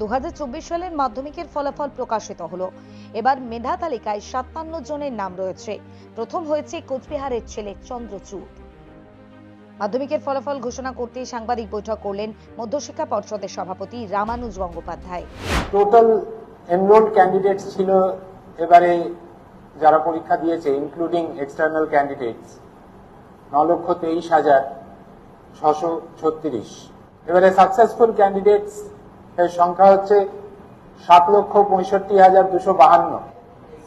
দু সালের মাধ্যমিকের ফলাফল প্রকাশিত হলো। এবার মেধা তালিকায় সাতান্ন জনের নাম রয়েছে। প্রথম হয়েছে কোচবিহারের ছেলে চন্দ্রচূড়। মাধ্যমিকের ফলাফল ঘোষণা করতে সাংবাদিক বৈঠক করলেন মধ্যশিক্ষা পর্ষদের সভাপতি Ramanuj Gangopadhyay. Total enrolled candidates ছিল এবারে যারা পরীক্ষা দিয়েছে ইনক্লুডিং এক্সটার্নাল ক্যান্ডিডেটস ন লক্ষ তেইশ হাজার ছশো ছত্রিশ। এবারে সাকসেসফুল ক্যান্ডিডেটস এর সংখ্যা হচ্ছে সাত লক্ষ পঁয়ষট্টি হাজার দুশো বাহান্ন।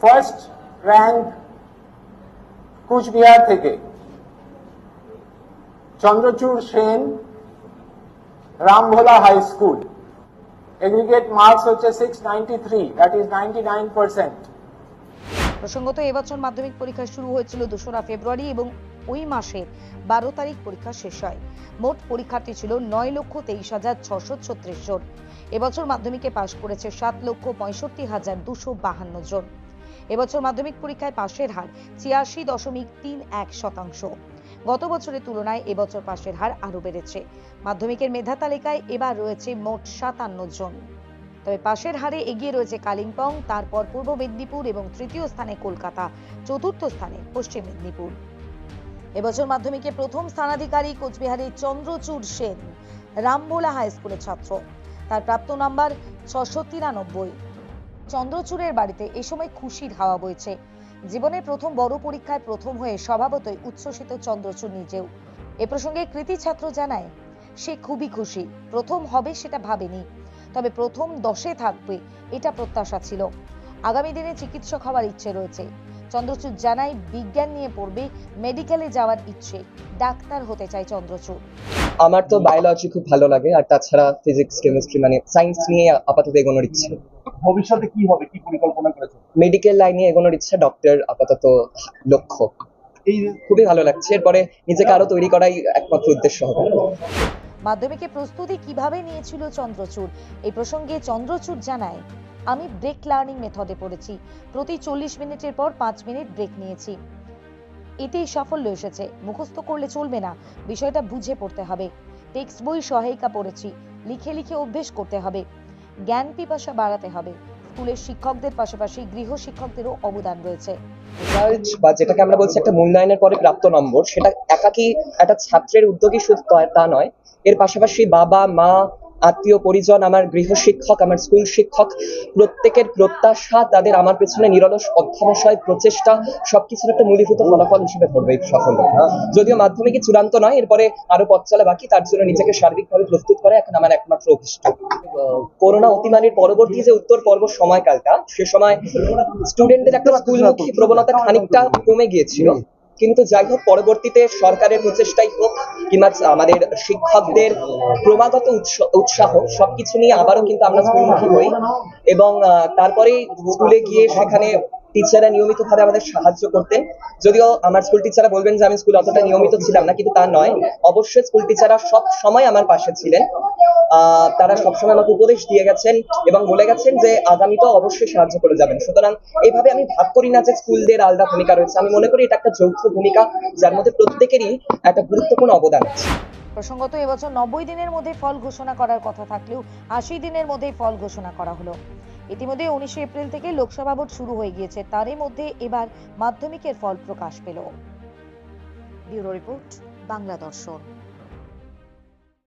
ফার্স্ট র্যাঙ্ক কুচবিহার থেকে Chandrachur Sen Rambhola high school. Aggregate marks হচ্ছে six ninety three that is ninety nine percent প্রসঙ্গত এবছর মাধ্যমিক পরীক্ষা শুরু হয়েছিল দোসরা ফেব্রুয়ারি এবং ওই মাসের বারো তারিখ পরীক্ষা শেষ হয়। মোট পরীক্ষার্থী ছিল নয় লক্ষ তেইশ হাজার ছশো ছত্রিশ জন। এবছর মাধ্যমিকে পাশ করেছে সাত লক্ষ পঁয়ষট্টি হাজার দুশো বাহান্ন জন। এবছর মাধ্যমিক পরীক্ষায় পাশের হার ছিয়াশি দশমিক তিন এক শতাংশ। গত বছরের তুলনায় এবছর পাশের হার আরও বেড়েছে। মাধ্যমিকের মেধা তালিকায় এবার রয়েছে মোট সাতান্ন জন। তবে পাশের হারে এগিয়ে রয়েছে কালিম্পং, তারপর পূর্ব মেদিনীপুর এবং তৃতীয় স্থানে কলকাতা, চতুর্থ স্থানে পশ্চিম মেদিনীপুর। এবছর মাধ্যমিকে প্রথম স্থানাধিকারী কোচবিহারের চন্দ্রচূড় সেন, রামবোলা হাই স্কুলের ছাত্র। তার প্রাপ্ত নাম্বার ছশো তিরানব্বই। চন্দ্রচূড়ের বাড়িতে এ সময় খুশির হাওয়া বইছে। জীবনের প্রথম বড় পরীক্ষায় প্রথম হয়ে স্বভাবতই উচ্ছ্বসিত চন্দ্রচূড় নিজেও। এ প্রসঙ্গে কৃতি ছাত্র জানায়, সে খুবই খুশি। প্রথম হবে সেটা ভাবেনি। তবে প্রথম দশে থাকবে, এটা প্রত্যাশা ছিল। আগামী দিনে চিকিৎসক হওয়ার ইচ্ছে রয়েছে। চন্দ্রচূড় জানায় বিজ্ঞান নিয়ে পড়বে মেডিকেলে যাওয়ার ইচ্ছে। ডাক্তার হতে চায় চন্দ্রচূড়। আমার তো বায়োলজি খুব ভালো লাগে আর তাছাড়া ফিজিক্স কেমিস্ট্রি মানে সায়েন্স নিয়ে আপাতত এগোনোর ইচ্ছে। ভবিষ্যতে কি হবে কি পরিকল্পনা করেছে? মেডিকেল লাইনে এগোনোর ইচ্ছে ডক্টর আপাতত লক্ষ্য। এই খুবই ভালো লাগছে এরপরে নিজেকে আরও তৈরি করাই একমাত্র উদ্দেশ্য হবে। মাধ্যমিকে প্রস্তুতি কীভাবে নিয়েছিল চন্দ্রচূড়? এই প্রসঙ্গে চন্দ্রচূড় জানায় আমি ব্রেক লার্নিং মেথডে পড়েছি। প্রতি চল্লিশ মিনিটের পর পাঁচ মিনিট ব্রেক নিয়েছি। এতেই সাফল্য এসেছে। মুখস্থ করলে চলবে না। বিষয়টা বুঝে পড়তে হবে। টেক্সট বই সহায়িকা পড়েছি। লিখে লিখে অভ্যেস করতে হবে। জ্ঞান পিপাসা বাড়াতে হবে। স্কুলের শিক্ষকদের পাশাপাশি গৃহ শিক্ষকদেরও অবদান রয়েছে। বা যেটাকে আমরা বলছি একটা মূল্যায়নের পরে প্রাপ্ত নম্বর, সেটা একাকি একটা ছাত্রের উদ্যোগী শুধু তা নয়। এর পাশাপাশি বাবা, মা আত্মীয় পরিজন, আমার গৃহ শিক্ষক আমার স্কুল শিক্ষক, প্রত্যেকের প্রত্যাশা তাদের আমার পেছনে নিরলস অধ্যবসায়, প্রচেষ্টা, সবকিছুর একটা মূলীভূত ফলাফল হিসেবে ধরবে এই সাফল্যটা যদিও মাধ্যমিকে চূড়ান্ত নয়, এরপরে আরও পথ চলা বাকি, তার জন্য নিজেকে সার্বিকভাবে প্রস্তুত করে এখন আমার একমাত্র অভিষ্ট করোনা অতিমারির পরবর্তী যে উত্তর পর্ব সময়কালটা, সে সময় স্টুডেন্টদের একটা স্কুলমুখী প্রবণতা খানিকটা কমে গিয়েছিল। কিন্তু যাই হোক পরবর্তীতে সরকারের প্রচেষ্টাই হোক কিংবা আমাদের শিক্ষকদের ক্রমাগত উৎস- উৎসাহ, সবকিছু নিয়ে আবারও কিন্তু আমরা স্কুলমুখী হই এবং তারপরেই স্কুলে গিয়ে সেখানে টিচাররা নিয়মিতভাবে আমাদের সাহায্য করতেন। যদিও আমার স্কুল টিচাররা বলবেন যে আমি স্কুলে অতটা নিয়মিত ছিলাম না, কিন্তু তা নয়। অবশ্যই স্কুল টিচাররা সব সময় আমার পাশে ছিলেন। তারা সবসময় আমাকে উপদেশ দিয়ে গেছেন এবং বলে গেছেন যে আগামীতেও অবশ্যই সাহায্য করে যাবেন। সুতরাং এইভাবে আমি ভাগ করি না যে স্কুলদের আলাদা ভূমিকা রয়েছে। আমি মনে করি এটা একটা যৌথ ভূমিকা, যার মধ্যে প্রত্যেকেরই একটা গুরুত্বপূর্ণ অবদান আছে। প্রসঙ্গত এবছর নব্বই দিনের মধ্যে ফল ঘোষণা করার কথা থাকলেও আশি দিনের মধ্যেই ফল ঘোষণা করা হলো। ইতিমধ্যে উনিশে এপ্রিল থেকে লোকসভা ভোট শুরু হয়ে গিয়েছে। তারই মধ্যে এবার মাধ্যমিকের ফল প্রকাশ পেল। ব্যুরো রিপোর্ট, বাংলা দর্শন।